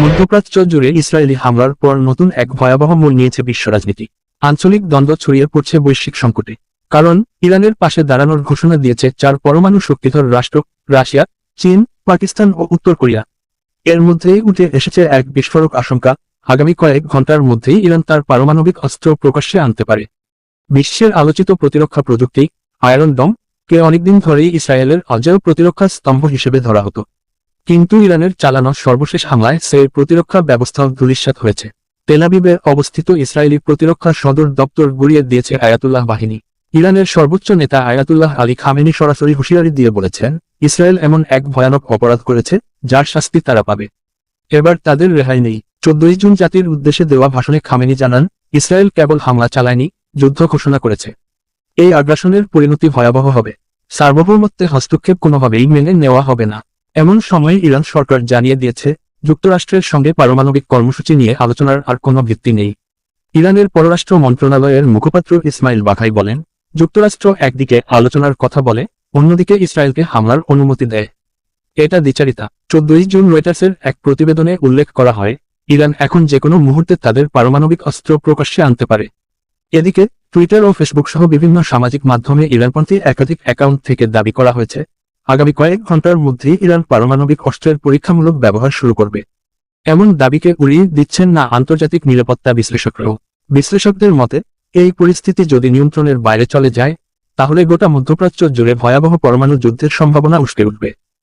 মধ্যপ্রাচ্য জুড়ে ইসরায়েলি হামলার পর নতুন এক ভয়াবহ মোড় নিয়েছে বিশ্ব রাজনীতি। আঞ্চলিক দ্বন্দ্ব ছড়িয়ে পড়ছে বৈশ্বিক সংকটে। কারণ, ইরানের পাশে দাঁড়ানোর ঘোষণা দিয়েছে চার পরমাণু শক্তিধর রাষ্ট্র, রাশিয়া, চীন, পাকিস্তান ও উত্তর কোরিয়া। এর মধ্যেই উঠে এসেছে এক বিস্ফোরক আশঙ্কা। আগামী কয়েক ঘণ্টার মধ্যেই ইরান তার পারমাণবিক অস্ত্র প্রকাশ্যে আনতে পারে। বিশ্বের আলোচিত প্রতিরক্ষা প্রযুক্তি, আয়রন ডম কে অনেকদিন ধরেই ইসরায়েলের অজেয় প্রতিরক্ষা স্তম্ভ হিসেবে ধরা হতো। কিন্তু ইরানের চালানো সর্বশেষ হামলায় সেই প্রতিরক্ষা ব্যবস্থাও ধূলিসাৎ হয়েছে। তেলাবিবে অবস্থিত ইসরায়েলি প্রতিরক্ষা সদর দপ্তর গুড়িয়ে দিয়েছে আয়াতুল্লাহ বাহিনী। ইরানের সর্বোচ্চ নেতা আয়াতুল্লাহ আলী খামেনি সরাসরি হুঁশিয়ারি দিয়ে বলেছেন, ইসরায়েল এমন এক ভয়ানক অপরাধ করেছে, যার শাস্তি তারা পাবে। এবার তাদের রেহাই নেই। চোদ্দই জুন জাতির উদ্দেশ্যে দেওয়া ভাষণে খামেনি জানান, ইসরায়েল কেবল হামলা চালায়নি, যুদ্ধ ঘোষণা করেছে। এই আগ্রাসনের পরিণতি ভয়াবহ হবে। সার্বভৌমত্বে হস্তক্ষেপ কোনোভাবেই মেনে নেওয়া হবে না। এমন সময়ে ইরান সরকার জানিয়ে দিয়েছে, যুক্তরাষ্ট্রের সঙ্গে পারমাণবিক কর্মসূচি নিয়ে আলোচনার আর কোনো ভিত্তি নেই। ইরানের পররাষ্ট্র মন্ত্রণালয়ের মুখপাত্র ইসমাইল বাঘাই বলেন, যুক্তরাষ্ট্র একদিকে আলোচনার কথা বলে, অন্যদিকে ইসরায়েলকে হামলার অনুমতি দেয়। এটা দ্বিচারিতা। চোদ্দই জুন রয়টার্সের এক প্রতিবেদনে উল্লেখ করা হয়, ইরান এখন যে কোনো মুহূর্তে তাদের পারমাণবিক অস্ত্র প্রকাশ্যে আনতে পারে। এদিকে টুইটার ও ফেসবুক সহ বিভিন্ন সামাজিক মাধ্যমে ইরানপন্থী একাধিক অ্যাকাউন্ট থেকে দাবি করা হয়েছে আগামী কয়েক ঘণ্টার মধ্যে ইরান পারমাণবিক অস্ত্রের পরীক্ষামূলক ব্যবহার শুরু করবে। এমন দাবিকে উড়িয়ে দিচ্ছেন না আন্তর্জাতিক নিরাপত্তা বিশ্লেষকরাও। বিশ্লেষকদের মতে, এই পরিস্থিতি যদি নিয়ন্ত্রণের বাইরে চলে যায়, তাহলে গোটা মধ্যপ্রাচ্য জুড়ে ভয়াবহ পরমাণু যুদ্ধের সম্ভাবনা উস্কে উঠবে।